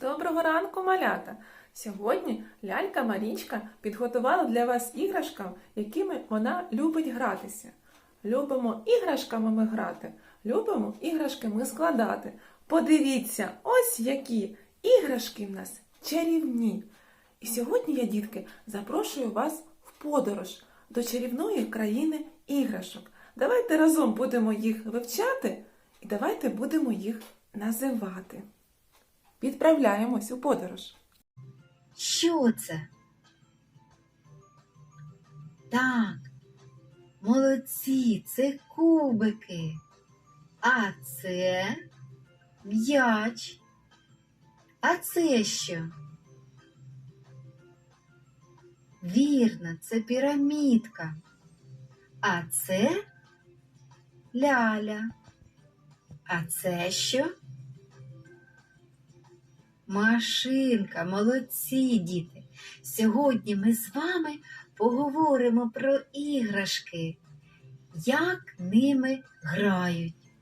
Доброго ранку, малята! Сьогодні лялька Марічка підготувала для вас іграшкам, якими вона любить гратися. Любимо іграшками ми грати, любимо іграшки ми складати. Подивіться, ось які іграшки в нас чарівні. І сьогодні я, дітки, запрошую вас в подорож до чарівної країни іграшок. Давайте разом будемо їх вивчати і давайте будемо їх називати. Відправляємось у подорож. Що це? Так, молодці, це кубики. А це м'яч. А це що? Вірно, це пірамідка. А це ляля. А це що? Машинка, молодці, діти. Сьогодні ми з вами поговоримо про іграшки, як ними грають.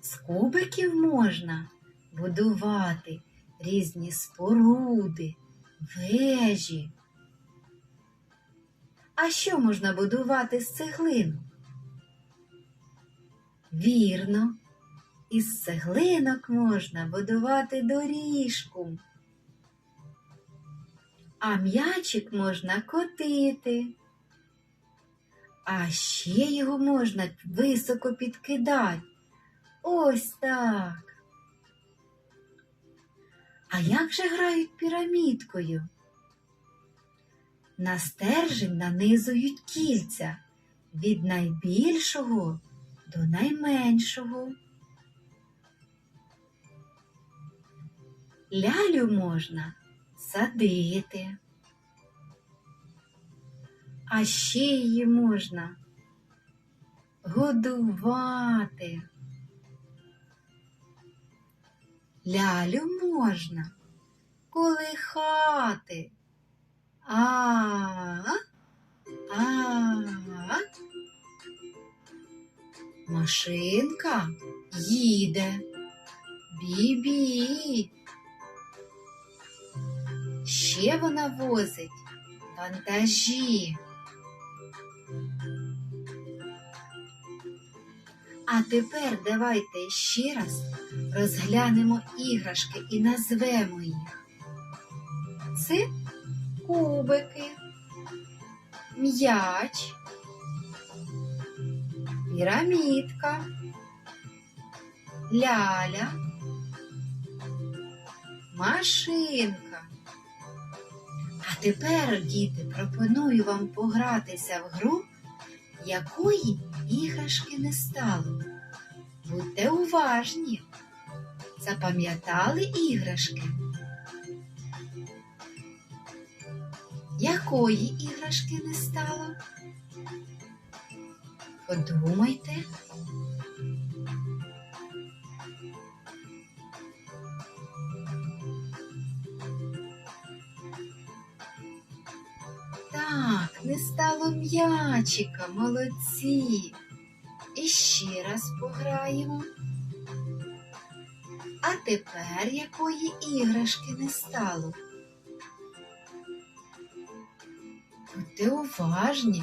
З кубиків можна будувати різні споруди, вежі. А що можна будувати з цеглину? Вірно, із цеглинок можна будувати доріжку. А м'ячик можна котити. А ще його можна високо підкидати. Ось так. А як же грають пірамідкою? На стержень нанизують кільця від найбільшого до найменшого. Лялю можна садити, а ще її можна годувати. Лялю можна колихати. А, а, машинка їде. Бі-бі. Ще вона возить вантажі. А тепер давайте ще раз розглянемо іграшки і назвемо їх. Це кубики, м'яч, пірамідка, ляля, машинка. Тепер, діти, пропоную вам погратися в гру, якої іграшки не стало. Будьте уважні. Запам'ятали іграшки? Якої іграшки не стало? Подумайте. Так, не стало м'ячика, молодці. І ще раз пограємо. А тепер якої іграшки не стало? Будьте уважні.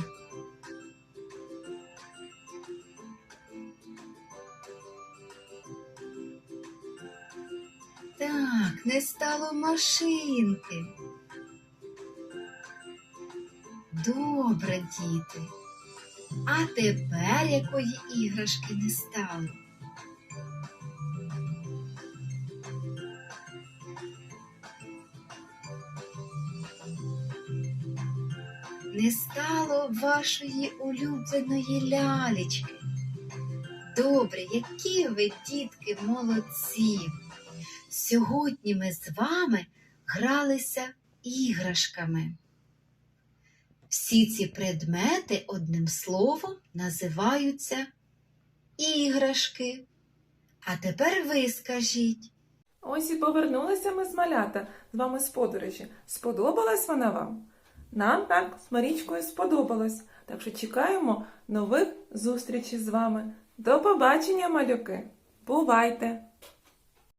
Так, не стало машинки. Добре, діти. А тепер якої іграшки не стало? Не стало вашої улюбленої лялечки. Добре, які ви, дітки, молодці. Сьогодні ми з вами гралися іграшками. Всі ці предмети одним словом називаються іграшки. А тепер ви скажіть, Ось і повернулися ми з малята з вами з подорожі. Сподобалась вона вам? Нам так з Марічкою сподобалось. Так що чекаємо нових зустрічей з вами. До побачення, малюки! Бувайте!